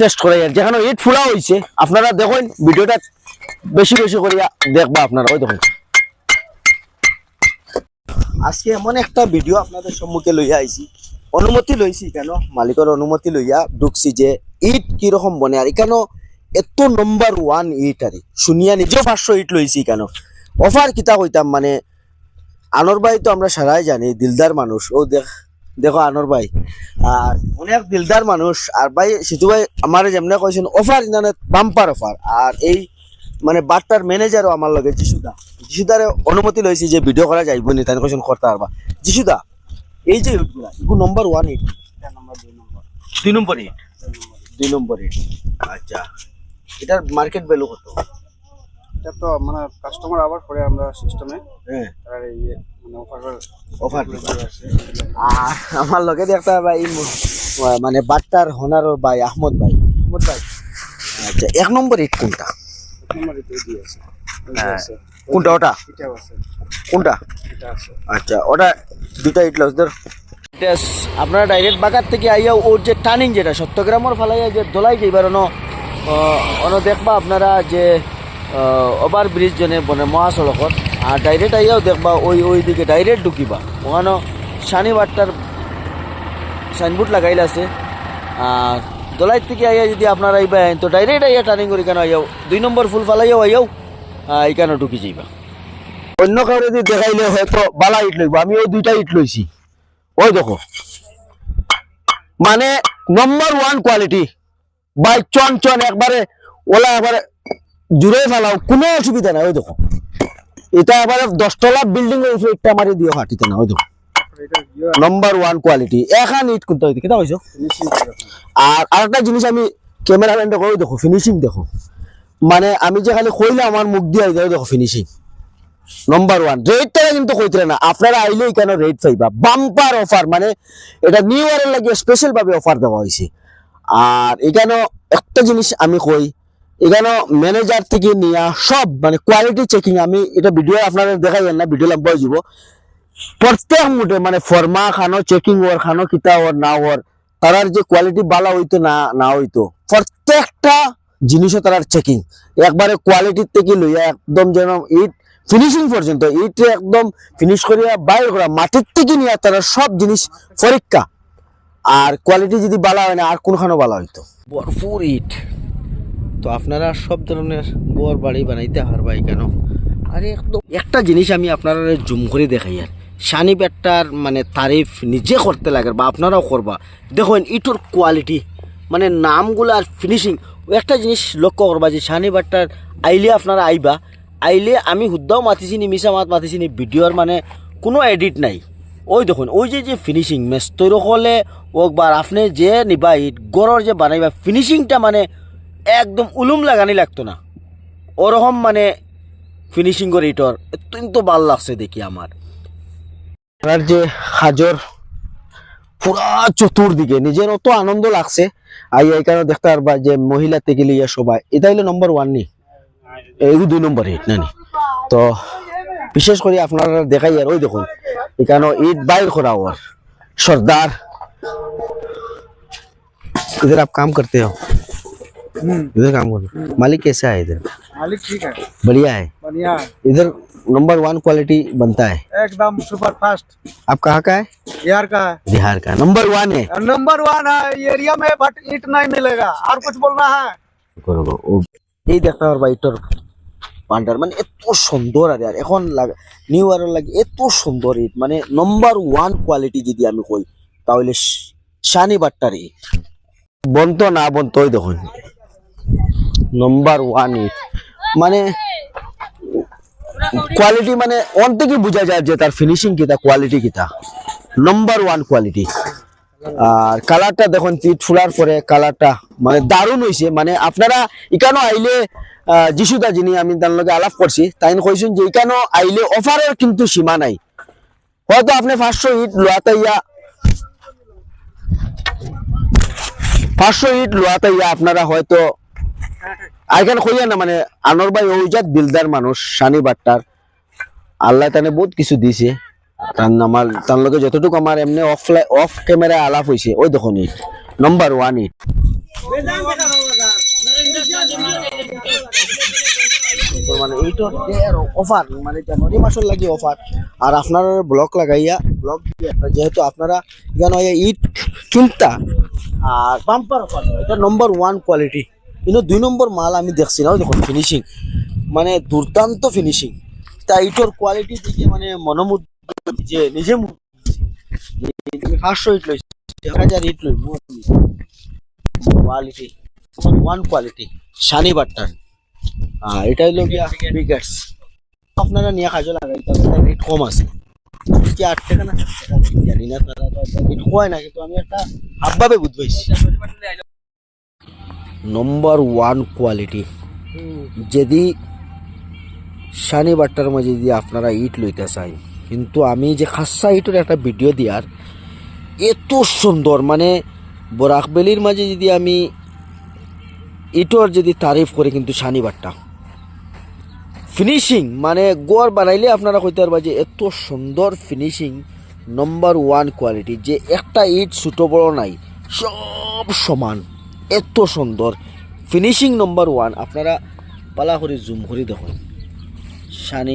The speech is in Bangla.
টেস্ট করে আর যেখানে ইট ফুলা হয়েছে আপনারা দেখুন, ভিডিওটা বেশি বেশি করিয়া দেখবা আপনারা, ওই দেখুন। আজকে এমন একটা ভিডিও আপনাদের সম্মুখে লইয়া আইছি। অনুমতি লইছি কেন? মালিকের অনুমতি লইয়া ঢুকছি যে ইট কীরকম বনে। আর কেন এত নম্বর ওয়ান ইট আর? শুনিয়া নিজেও পাঁচশো ইট লইছি কেন? অফার কিতা কইতাম মানে আনোর ভাই তো আমরা সারাই জানি, দিলদার মানুষ। ও দেখ দেখো আনোর ভাই আর অনেক দিলদার মানুষ আর ভাই সিতু ভাই আমার যেমনে কইছেন অফার মানে বাম্পার অফার আর এই মানে বাট্টার ম্যানেজারও আমার লগে যিশুদা। যিশুদারে অনুমতি লইছি যে ভিডিও করা যাইব নি তাই কইছেন করতে পারবা যিশুদা এই যে ইটগুলা নম্বর ওয়ান ইট দুই নম্বর ইট দুই নম্বর ইট আচ্ছা এটার মার্কেট ভ্যালু কত? এটা তো মানে কাস্টমার আবার করে আমরা সিস্টেমে হ্যাঁ। আর এই মানে অফার অফার আর আমার লগে দেখতে ভাই মানে বাট্টার হোনার ভাই আহমদ ভাই। আহমদ ভাই? আচ্ছা এক নম্বর ইট কোনটা? নম্বর এটা দিয়ে আছে হ্যাঁ। কোনটা ওটা? আছে। কোনটা? আছে। আচ্ছা ওটা দুটা ইট লস ধর। আপনারা ডাইরেক্ট বাগার থেকে আইয়া ওর যে টার্নিং যেটা সত্যগ্রামর ফালাইয়া যে দোলাই যাইবার অন অন দেখবা আপনারা যে ওভার ব্রিজ জনে বনে মহাসড়কত, আর ডাইরেক্ট আইয়াও দেখবা ওই ওই দিকে ডাইরেক্ট ঢুকিবা। ওখানে শানিবারটার সাইনবোর্ড লাগাইল আছে। আর দোলাই থেকে আইয়া যদি আপনারা আইবা তো ডাইরেক্ট আইয়া টার্নিং করি কেন আইয়াও, দুই নম্বর ফুল ফালাইয়াও আইয়াও এইখানে ঢুকি যাইবা? অন্য কাউরে যদি দেখাইলে হয়তো বালা ইট লইব আমি ওই দুইটা ইট লইছি। ওই দেখো। মানে নম্বর ওয়ান কোয়ালিটি বাই চন চন একবারে, ওলা একবারে জুড়ে ফেলাও, কোনো অসুবিধা নাই, ওই দেখো। এটা এবারে দশতলা বিল্ডিং হয়েছে একটা মারি দিয়ে হাঁটিতে না, ওই দেখো। নম্বর ওয়ান কোয়ালিটি এখান ইট করতে হইতে কেটা হয়েছো আর আরেকটা জিনিস আমি ক্যামেরাম্যানটা করে দেখো ফিনিশিং দেখো। মানে আমি যে খালি কইলে আমার মুখ দিয়ে আইতে দেখো ফিনিশিং নম্বর ওয়ান রেটটা কিন্তু কইতে না, আপনারা আইলেই কেন রেট পাইবা? বাম্পার অফার মানে এটা নিউ ইয়ারের লাগে স্পেশাল ভাবে অফার দেওয়া হয়েছে আর এখানে একটা জিনিস আমি কই এখানে ম্যানেজার থেকে নিয়া সব মানে কোয়ালিটি চেকিং আমি এটা ভিডিও আপনারা দেখাই, না ভিডিও লম্বা যাব। প্রত্যেক মুঠে মানে ফর্মা খানো চেকিং ওর খানো, কিতা ওর, না ওর, তারার যে কোয়ালিটি ভালো হইতো, না না হইতো। প্রত্যেকটা জিনিসও তারার চেকিং একবারে কোয়ালিটির থেকে লইয়া একদম যেন ইট ফিনিশিং পর্যন্ত ইট একদম ফিনিশ করিয়া বাইর করা, মাটির থেকে নিয়ে তারা সব জিনিস পরীক্ষা। আর কোয়ালিটি যদি ভালো হয় না, আর কোনখানে ভালো হইতো। ইট তো আপনারা সব ধরনের গোয়ার বাড়ি বানাইতে পারবাই কেন? আরে, একদম। একটা জিনিস আমি আপনারা জুম করে দেখাই আর। শানি ব্যাটটার মানে তারিফ নিজে করতে লাগে বা আপনারাও করবা। দেখুন, ইটোর কোয়ালিটি মানে নামগুলো আর ফিনিশিং একটা জিনিস লক্ষ্য করবা যে শানি ব্যাটটার আইলে আপনারা আইবা, আইলে আমি হুদ্দাও মাতিছি নি মিশা মাত মাতিছি নি ভিডিওর মানে কোনো এডিট নাই। ওই দেখুন, ওই যে যে ফিনিশিং মেস্তর হলে ওকবার আপনি যে নিবা গড়র যে বানাইবা ফিনিশিংটা মানে একদম উলুম লাগানি লাগতো না ওরকম মানে ফিনিশিং করে ইটর অত্যন্ত ভাল লাগছে দেখি আমার আর যে হাজর পুরা চতুর্দিকে নিজের অত আনন্দ লাগছে আই এখানে দেখতে পারবা যে মহিলা থেকে লিয়া সবাই এটা হলো নম্বর ওয়ান নি এই দুই নম্বর হিট নানি তো বিশেষ করে আপনারা দেখাই আর ওই দেখুন এখানে ঈদ বাইর করা ওর সর্দার इधर आप काम करते हो इधर काम करते हो मालिक कैसा है इधर मालिक ठीक है बढ़िया है बढ़िया है इधर नंबर वन क्वालिटी बनता है एकदम सुपर फास्ट आप कहाँ का है यार का है बिहार का नंबर वन है नंबर वन है एरिया में बट ईट नहीं मिलेगा और कुछ बोलना है করবো ও এই দেখতে পারবা এটার পান্ডার মানে এত সুন্দর আর আর এখন লাগে নিউ ইয়ারের লাগে এত সুন্দর ইট মানে নম্বর ওয়ান কোয়ালিটি যদি আমি কই তাহলে শ- শানি বাট্টার ইট বন্ত না বন্ত ওই দেখুন নম্বর ওয়ান ইট মানে কোয়ালিটি মানে অন থেকে বোঝা যায় যে তার ফিনিশিং কিতা কোয়ালিটি কিতা নম্বর ওয়ান কোয়ালিটি আর কালারটা দেখুন পিট ফুলার পরে কালারটা মানে দারুণ হয়েছে মানে আপনারা এখানে আইলে যিশুদা যিনি, আমি তার লগে আলাপ করছি তাই কইছেন যে এখানে আইলে অফারের কিন্তু সীমা নাই। হয়তো আপনি পাঁচশো ইট লোয়াতে ইয়া পাঁচশো ইট লোয়াতে ইয়া আপনারা হয়তো আইখান কইয়া না মানে আনোর ভাই ওইজাত বিলদার মানুষ শানি বাট্টার। আল্লাহ তানে বহুত কিছু দিছে। তার আমার তার লগে যতটুকু আমার এমনি অফ অফ ক্যামেরা আলাপ হয়েছে ওই দেখুন ইট নম্বর ওয়ান ইট মানে এইটো অফার মানে জানুয়ারি মাসের লাগি অফার আর আপনার ব্লক লাগাইয়া ব্লক যেহেতু আপনারা ইট কিনতা আর বাম্পার অফার এটা নম্বর ওয়ান কোয়ালিটি কিন্তু দুই নম্বর মাল আমি দেখছি না দেখুন ফিনিশিং মানে দুর্দান্ত ফিনিশিং তা ইটোর কোয়ালিটি দিকে মানে মনোমুগ্ধ যে নিজে শানি এটা গিয়া আপনারা নিয়ে কাজে লাগাইতে কম আছে। কিন্তু আমি একটা হাবভাবে বুঝবাইছি। নম্বর ওয়ান কোয়ালিটি যদি শানি বাট্টার মাঝে যদি আপনারা ইট লইতে চাই কিন্তু আমি যে খাসা ইটের একটা ভিডিও দিয়ার, এত সুন্দর মানে বরাকবেলির মাঝে যদি আমি ইটোর যদি তারিফ করে কিন্তু শানিবারটা ফিনিশিং মানে গড় বানাইলে আপনারা কইতে পারবা যে এত সুন্দর ফিনিশিং নম্বর ওয়ান কোয়ালিটি যে একটা ইট ছোট বড় নাই, সব সমান। এত সুন্দর। ফিনিশিং নম্বর ওয়ান আপনারা পালা করে জুম করে দেখুন। শানি